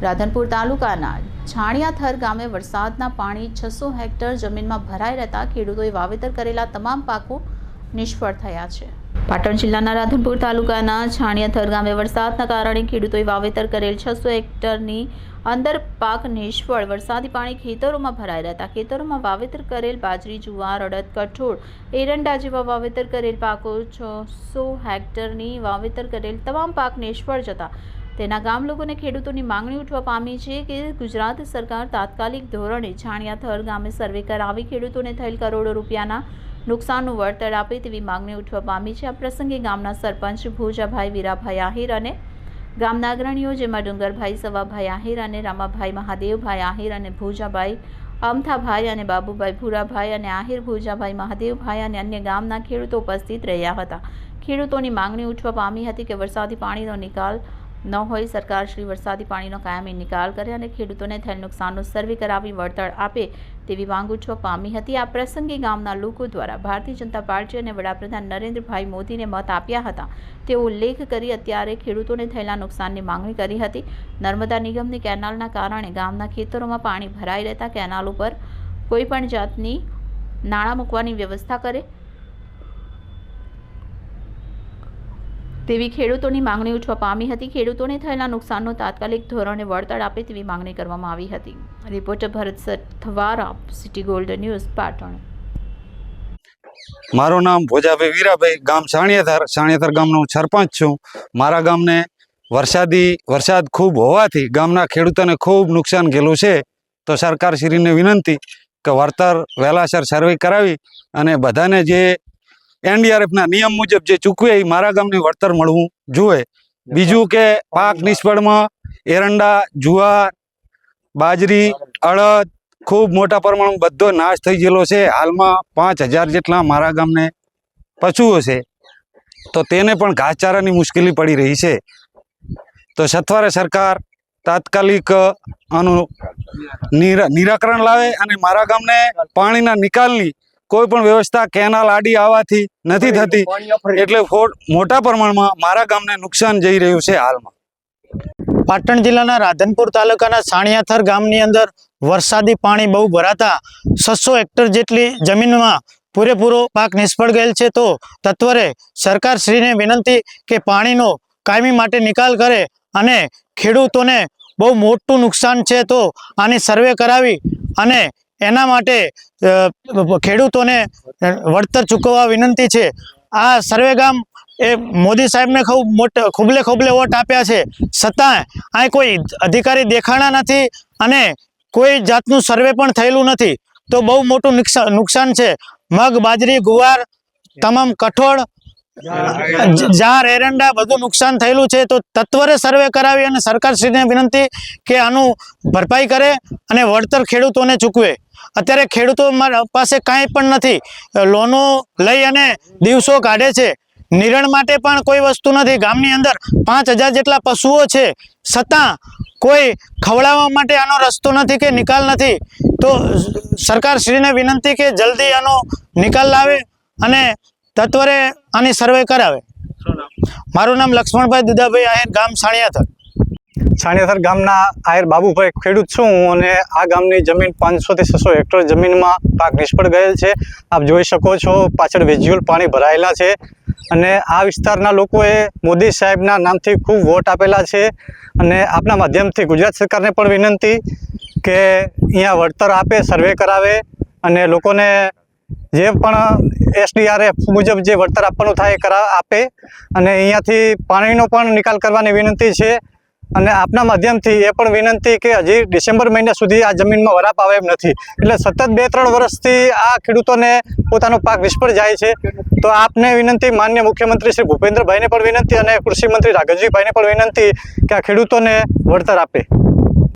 રાધનપુર તાલુકાના છાણિયાથર ગામે વરસાદના પાણી છસો હેક્ટર જમીનમાં ભરાઈ રહેતા ખેડૂતોએ વાવેતર કરેલા તમામ પાકો નિષ્ફળ થયા છે. પાટણ જિલ્લાના રાધનપુર તાલુકાના છાણિયાથર ગામે વરસાદના કારણે ખેડૂતોએ વાવેતર કરેલ છસો હેક્ટરની અંદર પાક નિષ્ફળ. વરસાદી પાણી ખેતરોમાં ભરાઈ રહેતા ખેતરોમાં વાવેતર કરેલ બાજરી, જુવાર, અડદ, કઠોળ, એરંડા જેવા વાવેતર કરેલ પાકો છસો હેક્ટરની વાવેતર કરેલ તમામ પાક નિષ્ફળ જતા તેના ગામ લોકોને ખેડૂતોની માંગણી ઉઠવા પામી છે કે ગુજરાત સરકાર તાત્કાલિક ધોરણે છાણિયાથર ગામે સર્વે કરાવી ખેડૂતોને થયેલ કરોડો રૂપિયાના નુકસાનનું વળતર આપે તેવી માંગણી ઉઠવા પામી છે. આ પ્રસંગે ગામના સરપંચ ભોજાભાઈ વીરાભાઈ આહિર અને ગામના અગ્રણીઓ જેમાં ડુંગરભાઈ સવાભાઈ આહિર અને રામાભાઈ મહાદેવભાઈ આહિર અને ભોજાભાઈ અમથાભાઈ અને બાબુભાઈ ભૂરાભાઈ અને આહિર, ભોજાભાઈ મહાદેવભાઈ અને અન્ય ગામના ખેડૂતો ઉપસ્થિત રહ્યા હતા. ખેડૂતોની માંગણી ઉઠવા પામી હતી કે વરસાદી પાણીનો નિકાલ ન હોય, સરકાર શ્રી વરસાદી પાણીનો કાયમી નિકાલ કરે અને ખેડૂતોને થયેલ નુકસાનનું સર્વે કરાવી વળતર આપે તેવી માંગ ઉઠવા પામી હતી. આ પ્રસંગે ગામના લોકો દ્વારા ભારતીય જનતા પાર્ટી અને વડાપ્રધાન નરેન્દ્રભાઈ મોદીને મત આપ્યા હતા. તેવો ઉલ્લેખ કરી અત્યારે ખેડૂતોને થયેલા નુકસાનની માંગણી કરી હતી. નર્મદા નિગમની કેનાલના કારણે ગામના ખેતરોમાં પાણી ભરાઈ રહેતા કેનાલ ઉપર કોઈપણ જાતની નાણાં મૂકવાની વ્યવસ્થા કરે તેવી ખેડૂતોની માંગણી ઉઠવા પામી હતી. ખેડૂતોને થયેલા નુકસાનનો તાત્કાલિક ધોરણે વળતર આપે તેવી માંગણી કરવામાં આવી હતી. Reporter Bharat Sathwara, city gold news, Patan. મારું નામ ભોજાભાઈ વીરાભાઈ, ગામ સાણિયાધાર સાણિયાધાર ગામનો સરપંચ છું. મારા ગામને વરસાદી, વરસાદ ખૂબ હોવાથી ગામના ખેડૂતોને ખૂબ નુકસાન ગયેલું છે. તો સરકારશ્રીને વિનંતી કે વળતર વહેલાસર સર્વે કરાવી અને બધાને જે એનડીઆરએફના નિયમ મુજબ જે ચૂકવે એ મારા ગામને વળતર મળવું જોઈએ. બીજું કે પાક નિષ્ફળમાં એરંડા, જુવાર, બાજરી, અડદ ખૂબ મોટા પ્રમાણમાં બધો નાશ થઈ ગયેલો છે. હાલમાં પાંચ હજાર જેટલા મારા ગામને પશુઓ છે. તો તેને પણ ઘાસચારાની મુશ્કેલી પડી રહી છે. તો સથવારે સરકાર તાત્કાલિક આનું નિરા- નિરાકરણ લાવે અને મારા ગામને પાણીના નિકાલની કોઈ પણ વ્યવસ્થા કેનાલ આડી આવવાથી નથી થતી. એટલે મોટા પ્રમાણમાં મારા ગામને નુકસાન જઈ રહ્યું છે હાલમાં. પાટણ જિલ્લાના રાધનપુર તાલુકાના સાણિયાથર ગામની અંદર વરસાદી પાણી બહુ ભરાતા છસો હેક્ટર જેટલી જમીનમાં પૂરેપૂરો પાક નિષ્ફળ ગયેલ છે તો તત્વરે સરકારશ્રીને વિનંતી કે પાણીનો કાયમી માટે નિકાલ કરે અને ખેડૂતોને બહુ મોટું નુકસાન છે તો આની સર્વે કરાવી અને એના માટે ખેડૂતોને વળતર ચૂકવવા વિનંતી છે. આ સર્વે ગામ એ મોદી સાહેબને ખૂબ મોટ, ખૂબલે ખૂબલે વોટ આપ્યા છે. છતાં, અહીં કોઈ અધિકારી દેખાણા નથી અને કોઈ જાતનું સર્વે પણ થયેલું નથી. તો બહુ મોટું નુકસાન છે. મગ, બાજરી, ગુવાર, તમામ કઠોળ જાર, એરંડા બધું નુકસાન થયેલું છે. તો તત્વરે સર્વે કરાવી અને સરકારશ્રીને વિનંતી કે આનું ભરપાઈ કરે અને વળતર ખેડૂતોને ચૂકવે. અત્યારે ખેડૂતો પાસે કાંઈ પણ નથી. લોનો લઈ અને દિવસો કાઢે છે. નિરણ માટે પણ કોઈ વસ્તુ નથી. ગામની અંદર પાંચ હજાર જેટલા પશુઓ છે. છતાં કોઈ ખવડાવવા માટે આનો રસ્તો નથી કે નિકાલ નથી. તો સરકારશ્રીને વિનંતી કે જલ્દી આનો નિકાલ લાવે અને તત્વરે આની સર્વે કરાવે. મારું નામ લક્ષ્મણભાઈ દુદાભાઈ આહિર ગામ સાણિયાથર. છાણિયાથર ગામના આયર બાબુભાઈ ખેડૂત છું અને આ ગામની જમીન પાંચસોથી છસો હેક્ટર જમીનમાં પાક નિષ્ફળ ગયેલ છે. આપ જોઈ શકો છો, પાછળ વેજ્યુઅલ પાણી ભરાયેલા છે અને આ વિસ્તારના લોકોએ મોદી સાહેબના નામથી ખૂબ વોટ આપેલા છે અને આપના માધ્યમથી ગુજરાત સરકારને પણ વિનંતી કે અહીંયા વળતર આપે, સર્વે કરાવે અને લોકોને જે પણ એસડીઆરએફ મુજબ જે વળતર આપવાનું થાય એ કરા આપે અને અહીંયાથી પાણીનો પણ નિકાલ કરવાની વિનંતી છે. અને આપના માધ્યમથી એ પણ વિનંતી કે હજી ડિસેમ્બર મહિના સુધી આ જમીનમાં વરાપ આવે એમ નથી. એટલે સતત બે ત્રણ વર્ષથી આ ખેડૂતોને પોતાનો પાક નિષ્ફળ જાય છે. તો આપને વિનંતી, માન્ય મુખ્યમંત્રી શ્રી ભૂપેન્દ્રભાઈને પણ વિનંતી અને કૃષિમંત્રી રાઘવજીભાઈને પણ વિનંતી કે આ ખેડૂતોને વળતર આપે.